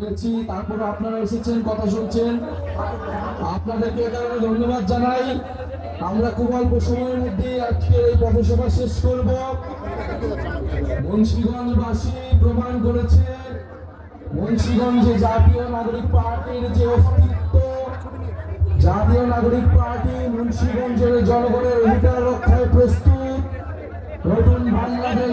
পেরেছি তারপরে আপনারা এসেছেন, কথা শুনছেন। আপনাদেরকে কারণে ধন্যবাদ জানাই। আমরা খুব অল্প সময়ের মধ্যে আজকে এই পথসভা শেষ করব। মুন্সিগঞ্জবাসী প্রমাণ করেছে, মুন্সিগঞ্জে জাতীয় নাগরিক পার্টির যে অস্তিত্ব, জাতীয় নাগরিক পার্টি মুন্সিগঞ্জের জনগণের অধিকার রক্ষায় প্রস্তুত। নতুন বাংলাদেশ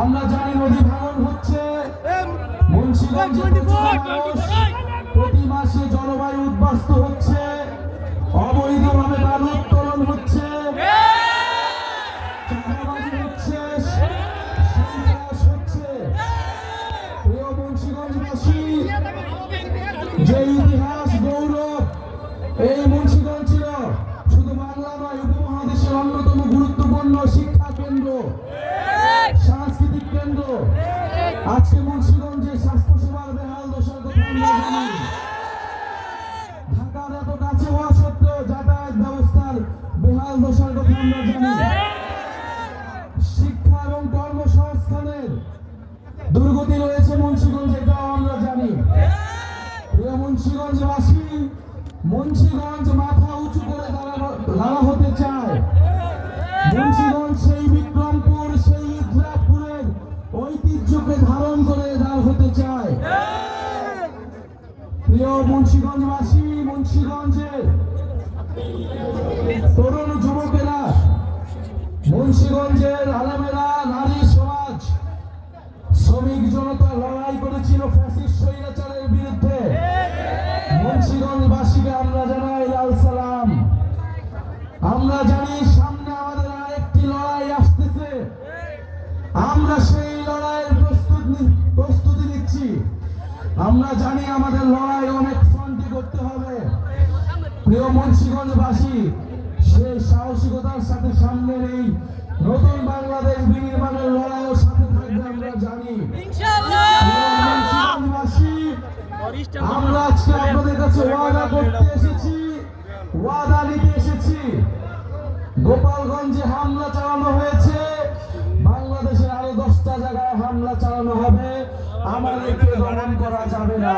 আমরা জানি নদী ভাঙন হচ্ছে। প্রতি মাসে জলবায়ু উদ্বাস্ত হচ্ছে। অবৈধভাবে বালু উত্তোলন হচ্ছে। হচ্ছে। যে আজকে মুন্সিগঞ্জে স্বাস্থ্য সেবার বেহাল দশার কথা ঢাকার এত কাছে হওয়া সত্ত্বেও যাতায়াত ব্যবস্থার বেহাল দশার কথা আমরা জানি। শিক্ষা এবং কর্মসংস্থানের দুর্গতি রয়েছে মুন্সিগঞ্জে, এটাও আমরা জানি। মুন্সিগঞ্জবাসী, মুন্সিগঞ্জ মাথা উঁচু করে দাঁড়ানো দাঁড়া হতে চায়। প্রিয় মুন্সিগঞ্জবাসী মুন্সিগঞ্জের তরুণ যুবকেরা, মুন্সিগঞ্জের আলেমেরা, নারী সমাজ, শ্রমিক জনতা লড়াই করেছিল ফ্যাসিস্ট স্বৈরাচারের বিরুদ্ধে। মুন্সিগঞ্জবাসীকে আমরা জানাই লাল সালাম। আমরা জানি সামনে আমাদের আরেকটি লড়াই আসতেছে। আমরা সেই আমরা জানি আমাদের লড়াই অনেক ফ্রন্টে করতে হবে। প্রিয় মুন্সিগঞ্জবাসী সেই সাহসিকতার সাথে সামনে নেই। নতুন বাংলাদেশ বিনির্মাণের লড়াইয়ের সাথে থাকবে, আমরা জানি। আমরা আজকে আপনাদের কাছে ওয়াদা করতে এসেছি, ওয়াদা নিতে এসেছি। গোপালগঞ্জে হামলা চালানো হয়েছে। বাংলাদেশের আরও দশটা জায়গায় হামলা চালানো হবে। আমাদেরকে দমন করা যাবে না।